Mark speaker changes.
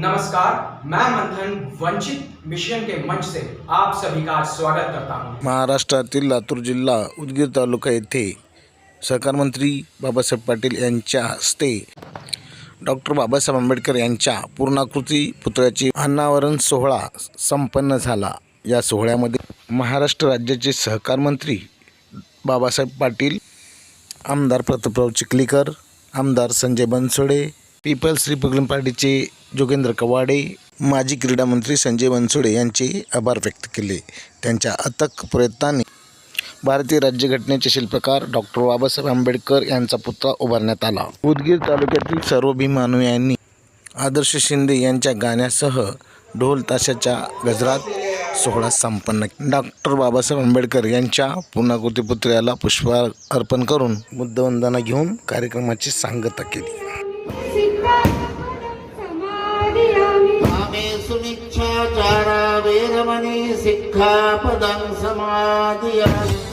Speaker 1: नमस्कार मैं मंथन वंचित मिशन के मंच से आप सभी का स्वागत करता हूं।
Speaker 2: महाराष्ट्रातील लातूर जिल्हा उदगीर तालुका येथे सहकार मंत्री बाबासाहेब पाटील यांच्या हस्ते डॉक्टर बाबासाहेब आंबेडकर यांच्या पूर्णाकृती पुतळ्याचे अनावरण सोहळा संपन्न झाला. या सोहळ्यामध्ये महाराष्ट्र राज्याचे सहकार मंत्री बाबासाहेब पाटील आमदार प्रतापराव चिखलीकर आमदार संजय बनसोडे पीपल्स रिपब्लिकन पार्टीचे जोगेंद्र कवाडे माजी क्रीडा मंत्री संजय बनसोडे यांचे आभार व्यक्त केले. त्यांच्या अथक प्रयत्नाने भारतीय राज्यघटनेचे शिल्पकार डॉक्टर बाबासाहेब आंबेडकर यांचा पुतळा उभारण्यात आला. उदगीर तालुक्यातील सर्व भीमानुयांनी आदर्श शिंदे यांच्या गाण्यासह ढोल ताशाच्या गजरात सोहळा संपन्न डॉक्टर बाबासाहेब आंबेडकर यांच्या पुन्हा पुतळ्याला पुष्पहार अर्पण करून बुद्धवंदना घेऊन कार्यक्रमाची सांगता केली.
Speaker 3: समाधियामि
Speaker 4: कामे सुमिच्छाचारा वेरमणि सिक्खापदं समादयामि